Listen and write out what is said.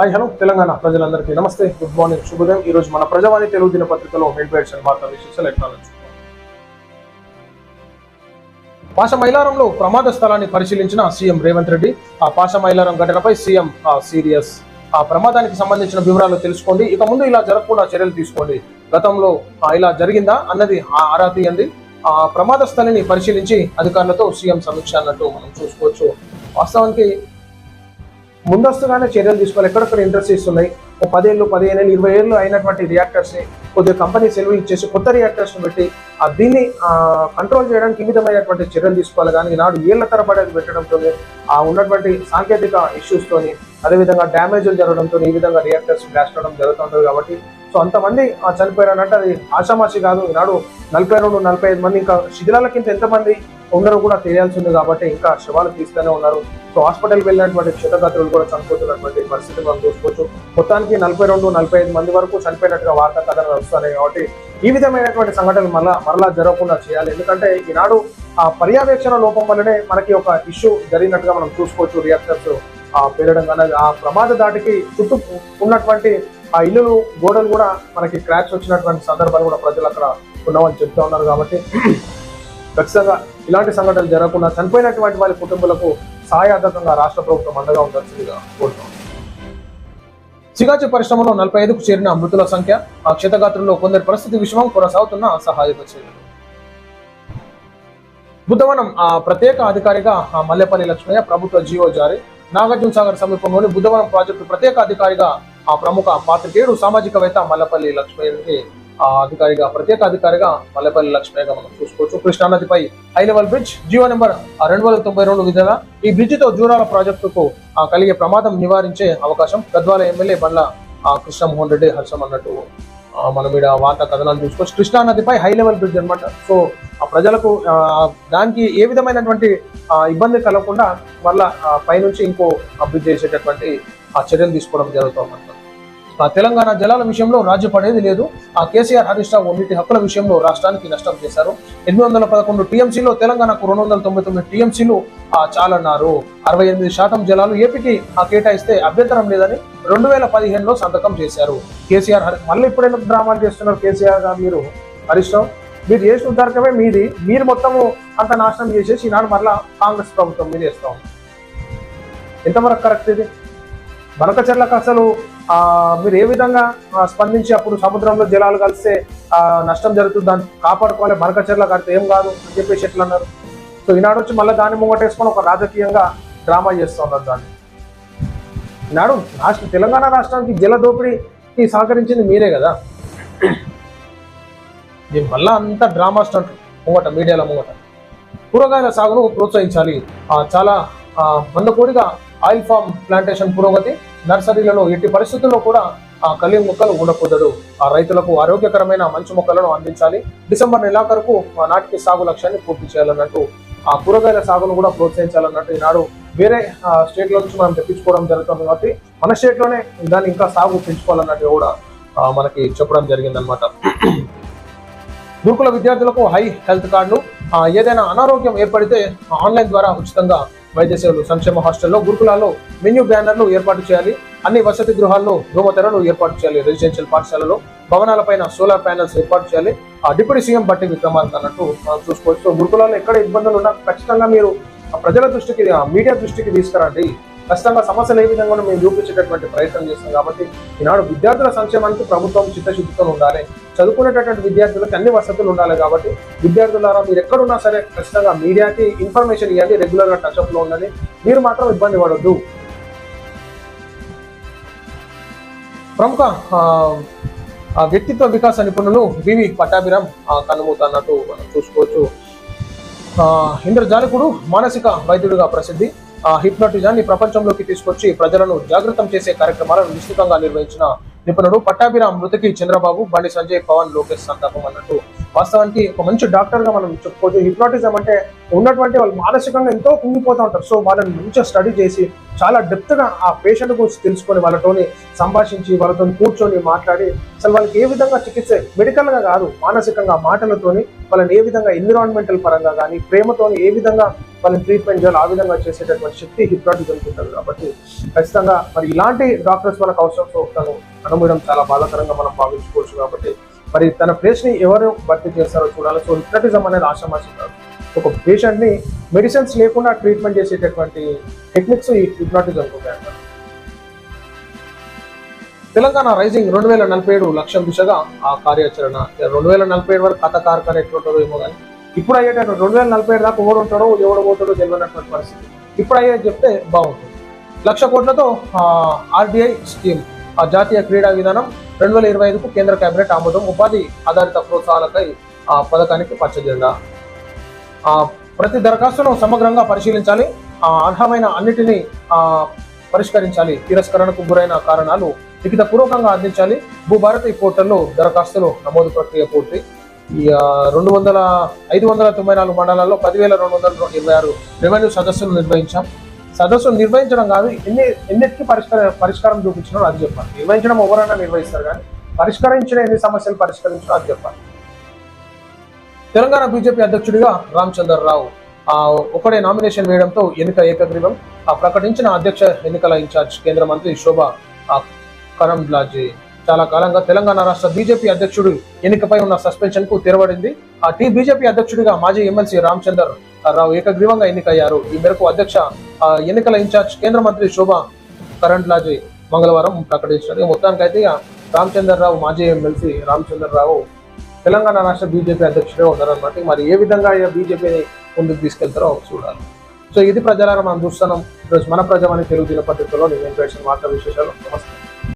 Hi hello Telangana ప్రజలందరికీ నమస్తే. Good morning శుభోదయం. ఈ రోజు మన ప్రజావాణి తెలుగు దినపత్రికలో హెడ్లైట్స్ అండ్ వార్తా విశేషాలు ఎక్నాలజీ పాష మైలారంలో ప్రమాద స్థలాన్ని పరిశీలించిన సీఎం రేవంత్ రెడ్డి ఆ పాష మైలారం ఘటనపై సీఎం ఆ, సీరియస్ ఆ ప్రమాదానికి సంబంధించిన వివరాలు తెలుసుకోండి. ఇక ముందు ఇలా జరగకుండా చర్యలు తీసుకోండి. గతంలో ఇలా జరిగిందా అన్నది ఆ ఆరా తీయండి. ఆ ప్రమాద స్థలిని పరిశీలించి అధికారులతో సీఎం సమీక్ష అన్నట్టు మనం చూసుకోవచ్చు. వాస్తవానికి ముందస్తుగానే చర్యలు తీసుకోవాలి. ఎక్కడెక్కడ ఇండస్ట్రీస్ ఉన్నాయి ఓ పదేళ్ళు పదిహేను ఏళ్ళు ఇరవై ఏళ్ళు అయినటువంటి రియాక్టర్స్ని కొద్దిగా కంపెనీ సెలవులు ఇచ్చేసి కొత్త రియాక్టర్స్ని పెట్టి ఆ దీన్ని కంట్రోల్ చేయడానికి ఈ విధమైనటువంటి చర్యలు తీసుకోవాలి. కానీ ఈనాడు ఏళ్ళ తరబడి అది పెట్టడంతో ఆ ఉన్నటువంటి సాంకేతిక ఇష్యూస్తోని అదేవిధంగా డ్యామేజ్లు జరగడంతో ఈ విధంగా రియాక్టర్స్ బ్లాస్ట్ అవడం జరుగుతుంటుంది కాబట్టి సో అంతమంది ఆ అంటే అది ఆషామాషి కాదు. ఈనాడు నలభై రెండు నలభై ఐదు మంది ఇంకా శిథిలాల కింద ఎంతమంది ఉన్నారో కూడా తెలియాల్సి ఉంది కాబట్టి ఇంకా శవాలు తీస్తూనే ఉన్నారు. సో హాస్పిటల్కి వెళ్ళినటువంటి క్షతగాత్రులు కూడా చనిపోతున్నటువంటి పరిస్థితి మనం చూసుకోవచ్చు. మొత్తానికి నలభై రెండు నలభై ఐదు మంది వరకు చనిపోయినట్టుగా వార్తా కథలు వస్తున్నాయి కాబట్టి ఈ విధమైనటువంటి సంఘటనలు మళ్ళా మరలా జరగకుండా చేయాలి. ఎందుకంటే ఈనాడు ఆ పర్యవేక్షణ లోపం వల్లనే మనకి ఒక ఇష్యూ జరిగినట్టుగా మనం చూసుకోవచ్చు. రియాక్టర్స్ ఆ పేరడం కానీ ఆ ప్రమాద దాటికి చుట్టూ ఉన్నటువంటి ఆ ఇల్లులు గోడలు కూడా మనకి క్రాక్స్ వచ్చినటువంటి సందర్భాలు కూడా ప్రజలు అక్కడ ఉన్నామని చెప్తా ఉన్నారు కాబట్టి ఖచ్చితంగా ఇలాంటి సంఘటనలు జరగకుండా చనిపోయినటువంటి వారి కుటుంబాలకు సహాయార్థకంగా రాష్ట్ర ప్రభుత్వం అండగా ఉండాల్సిందిగా కోరుతాం సిగాచి పరిశ్రమలో నలభై ఐదుకు చేరిన మృతుల సంఖ్య ఆ క్షతగాత్రంలో కొందరి పరిస్థితి విషయం కొనసాగుతున్న సహాయక చర్యలు బుధవనం ఆ ప్రత్యేక అధికారిగా ఆ మల్లెపల్లి లక్ష్మయ్య ప్రభుత్వ జీవో జారీ. నాగార్జున సాగర్ సమీపంలోని బుధవనం ప్రాజెక్టు ప్రత్యేక అధికారిగా ఆ ప్రముఖ పాత్రికేయుడు సామాజికవేత్త మల్లపల్లి లక్ష్మయ్యకి ఆ అధికారిగా ప్రత్యేక అధికారిగా మల్లెపల్లి లక్ష్మయ్యగా మనం చూసుకోవచ్చు. కృష్ణానదిపై high level bridge GO number రెండు వేల తొంభై రెండు విధంగా ఈ బ్రిడ్జ్తో జూరాల ప్రాజెక్టుకు ఆ, కలిగే ప్రమాదం నివారించే అవకాశం గద్వాల ఎమ్మెల్యే బండ్ల ఆ, కృష్ణమోహన్ రెడ్డి హర్షం అన్నట్టు మనం ఇక్కడ వార్తా కథనాలు చూసుకోవచ్చు. కృష్ణా నదిపై హై లెవెల్ బ్రిడ్జ్ అన్నమాట. సో ఆ ప్రజలకు దానికి ఏ విధమైనటువంటి ఇబ్బంది కలగకుండా మళ్ళా ఆ, పైనుంచి ఇంకో అభివృద్ధి చేసేటటువంటి ఆ చర్యలు తీసుకోవడం జరుగుతుంది ఆ తెలంగాణ జలాల విషయంలో రాజ్యపడేది పడేది లేదు. ఆ కేసీఆర్ హరీష్ రావు నీటి హక్కుల విషయంలో రాష్ట్రానికి నష్టం చేశారు. ఎనిమిది వందల పదకొండు టీఎంసీలో తెలంగాణకు రెండు వందల తొంభై తొమ్మిది టీఎంసీలు చాలన్నారు. అరవై ఎనిమిది శాతం జలాలు ఏపీకి ఆ కేటాయిస్తే అభ్యంతరం లేదని రెండు వేల పదిహేనులో సంతకం చేశారు. కేసీఆర్ హరి- మళ్ళీ ఇప్పుడైనా డ్రామాలు చేస్తున్నారు కేసీఆర్ గారు మీరు? హరీష్ రావు మీరు చేసిన ఉద్దారకమే మీది. మీరు మొత్తము అంత నాశనం చేసేసి ఈనాడు మరలా కాంగ్రెస్ ప్రభుత్వం మీద వేస్తాం. ఎంతవరకు కరెక్ట్ ఇది? బనకచర్లకు అసలు మీరు ఏ విధంగా స్పందించి అప్పుడు సముద్రంలో జలాలు కలిస్తే నష్టం జరుగుతుంది దాన్ని కాపాడుకోవాలి చెట్ల కడితే ఏం కాదు అని చెప్పేసి ఎట్లా అన్నారు? సో ఈనాడు వచ్చి మళ్ళీ దాన్ని ముంగటేసుకొని ఒక రాజకీయంగా డ్రామా చేస్తూ ఉన్నారు దాన్ని. ఈనాడు రాష్ట్ర తెలంగాణ రాష్ట్రానికి జల దోపిడీకి సహకరించింది మీరే కదా. దీని మళ్ళీ అంత డ్రామా స్టంట్ ముంగట మీడియాలో ముంగట. కూరగాయల సాగును ప్రోత్సహించాలి. చాలా మందకూడిగా ఆయిల్ ఫామ్ ప్లాంటేషన్ పురోగతి నర్సరీలలో ఎట్టి పరిస్థితుల్లో కూడా ఆ కలి మొక్కలు ఉండకూడదు. ఆ రైతులకు ఆరోగ్యకరమైన మంచి మొక్కలను అందించాలి. డిసెంబర్ నెలాఖరుకు ఆ నాటికి సాగు లక్ష్యాన్ని పూర్తి చేయాలన్నట్టు ఆ కూరగాయల సాగును కూడా ప్రోత్సహించాలన్నట్టు ఈనాడు వేరే స్టేట్లో నుంచి మనం తెప్పించుకోవడం జరుగుతుంది కాబట్టి మన స్టేట్లోనే దాన్ని ఇంకా సాగు పెంచుకోవాలన్నట్టు కూడా మనకి చెప్పడం జరిగిందనమాట గురుకుల విద్యార్థులకు హై హెల్త్ కార్డులు ఏదైనా అనారోగ్యం ఏర్పడితే ఆన్లైన్ ద్వారా ఉచితంగా వైద్య సేవలు సంక్షేమ హాస్టల్లో గురుకులాల్లో మెన్యూ బ్యానర్లు ఏర్పాటు చేయాలి. అన్ని వసతి గృహాల్లో ధూమతెరలు ఏర్పాటు చేయాలి. రెసిడెన్షియల్ పాఠశాలలో భవనాలపైన సోలార్ ప్యానెల్స్ ఏర్పాటు చేయాలి. ఆ డిప్యూటీ సీఎం బట్టి విక్రమార్క అన్నట్టు మనం చూసుకోవచ్చు. గురుకులాల్లో ఎక్కడ ఇబ్బందులు ఉన్నా ఖచ్చితంగా మీరు ఆ ప్రజల దృష్టికి ఆ మీడియా దృష్టికి తీసుకురండి. ఖచ్చితంగా సమస్యలు ఏ విధంగా మేము చూపించేటటువంటి ప్రయత్నం చేస్తాం కాబట్టి ఈనాడు విద్యార్థుల సంక్షేమానికి ప్రభుత్వం చిత్తశుద్ధితో ఉండాలి. చదువుకునేటటువంటి విద్యార్థులకు అన్ని వసతులు ఉండాలి కాబట్టి విద్యార్థులారా మీరు ఎక్కడున్నా సరే ఖచ్చితంగా మీడియాకి ఇన్ఫర్మేషన్ ఇవ్వండి రెగ్యులర్గా టచ్అప్లో ఉండండి. మీరు మాత్రం ఇబ్బంది పడొద్దు. ప్రముఖ ఆ, వ్యక్తిత్వ వికాస నిపుణులు వివి పట్టాభిరామ్ ఆ, కన్నుమూత అన్నట్టు మనం చూసుకోవచ్చు. ఆ, ఇంద్రజాలికుడు మానసిక వైద్యుడిగా ప్రసిద్ధి. హిప్నోటిజాన్ని ప్రపంచంలోకి తీసుకొచ్చి ప్రజలను జాగృతం చేసే కార్యక్రమాలను విస్తృతంగా నిర్వహించిన నిపుణుడు పట్టాభిరామ్ మృతికి చంద్రబాబు బండి సంజయ్ పవన్ లోకేష్ సంతాపం అన్నట్టు. వాస్తవానికి ఒక మంచి డాక్టర్గా మనం చెప్పుకోవచ్చు. హిప్నాటిజం అంటే ఉన్నటువంటి వాళ్ళు మానసికంగా ఎంతో కుంగిపోతూ ఉంటారు. సో వాళ్ళని మంచిగా స్టడీ చేసి చాలా డెప్త్గా ఆ పేషెంట్ గురించి తెలుసుకొని వాళ్ళతోని సంభాషించి వాళ్ళతో కూర్చొని మాట్లాడి అసలు వాళ్ళకి ఏ విధంగా చికిత్స మెడికల్గా కాదు మానసికంగా మాటలతోని వాళ్ళని ఏ విధంగా ఎన్విరాన్మెంటల్ పరంగా కానీ ప్రేమతోని ఏ విధంగా వాళ్ళని ట్రీట్మెంట్ చేయాలి ఆ విధంగా చేసేటటువంటి శక్తి హిప్నాటిజంకి ఉంటుంది కాబట్టి ఖచ్చితంగా మరి ఇలాంటి డాక్టర్స్ మనకు అవసరం. సో తను అనుభవం చాలా బాధాకరంగా మనం భావించుకోవచ్చు కాబట్టి మరి తన ప్లేస్ని ఎవరు భర్తీ చేస్తారో చూడాలి. సో హిప్నటిజం అనేది ఆశామాషి కాదు. ఒక పేషెంట్ని మెడిసిన్స్ లేకుండా ట్రీట్మెంట్ చేసేటటువంటి టెక్నిక్స్ ఈ హిప్నాటిజం ఉంటాయి తెలంగాణ రైజింగ్ రెండు వేల నలభై ఏడు లక్ష్యం దిశగా ఆ కార్యాచరణ. రెండు వేల నలభై ఏడు వరకు కథ కార్ఖాన ఎట్లుంటుందో ఏమో కానీ ఇప్పుడు అయ్యేటటువంటి రెండు వేల నలభై ఏడు దాకా ఎవడు ఉంటాడో ఎవడు పోతాడో తెలియనటువంటి పరిస్థితి. ఇప్పుడు అయ్యేది చెప్తే బాగుంటుంది. లక్ష కోట్లతో ఆర్డీఐ స్కీమ్ ఆ జాతీయ క్రీడా విధానం రెండు వేల ఇరవై ఐదుకు కేంద్ర కేబినెట్ ఆమోదం ఉపాధి ఆధారిత ప్రోత్సాహాలకై ఆ పథకానికి పచ్చజెండా. ప్రతి దరఖాస్తును సమగ్రంగా పరిశీలించాలి. ఆ, అర్హమైన అన్నిటినీ పరిష్కరించాలి. తిరస్కరణకు గురైన కారణాలు లిఖితపూర్వకంగా అందించాలి. భూభారతి పోర్టల్లో దరఖాస్తులు నమోదు ప్రక్రియ పూర్తి. ఈ రెండు వందల ఐదు వందల తొంభై నాలుగు మండలాల్లో పదివేల రెండు వందల ఇరవై ఆరు రెవెన్యూ సదస్సులు నిర్వహించాం. సదస్సులు నిర్వహించడం కాదు ఎన్ని ఎన్నిటికీ పరిష్కారం పరిష్కారం చూపించడం అది చెప్పాలి. నిర్వహించడం ఎవరైనా నిర్వహిస్తారు కానీ పరిష్కరించిన ఎన్ని సమస్యలు పరిష్కరించడం అది చెప్పాలి. తెలంగాణ బీజేపీ అధ్యక్షుడిగా రామచంద్రరావు రావు ఒకడే నామినేషన్ వేయడంతో ఎన్నిక ఏకగ్రీవం. ఆ ప్రకటించిన అధ్యక్ష ఎన్నికల ఇన్ఛార్జ్ కేంద్ర మంత్రి శోభా ఆ, చాలా కాలంగా తెలంగాణ రాష్ట్ర బీజేపీ అధ్యక్షుడు ఎన్నికపై ఉన్న సస్పెన్షన్కు తెరవడింది ఆ టీ బీజేపీ అధ్యక్షుడిగా మాజీ ఎమ్మెల్సీ రామచందర్ రావు ఏకగ్రీవంగా ఎన్నికయ్యారు. ఈ మేరకు అధ్యక్ష ఆ, ఎన్నికల ఇన్ఛార్జ్ కేంద్ర మంత్రి శోభా కరంద్లాజే మంగళవారం ప్రకటించారు. మొత్తానికి అయితే రామచందర్ రావు మాజీ ఎమ్మెల్సీ రామచందర్ రావు తెలంగాణ రాష్ట్ర బీజేపీ అధ్యక్షుడే ఉన్నారన్నమాట. మరి ఏ విధంగా బీజేపీని ముందుకు తీసుకెళ్తారో చూడాలి. సో ఇది ప్రజలారా మనం చూస్తున్నాం. ఈరోజు మన ప్రజావాణి తెలుగు దినపత్రికలో నేను వెంకటేశ్వర వార్తా విశేషాలు. నమస్తే.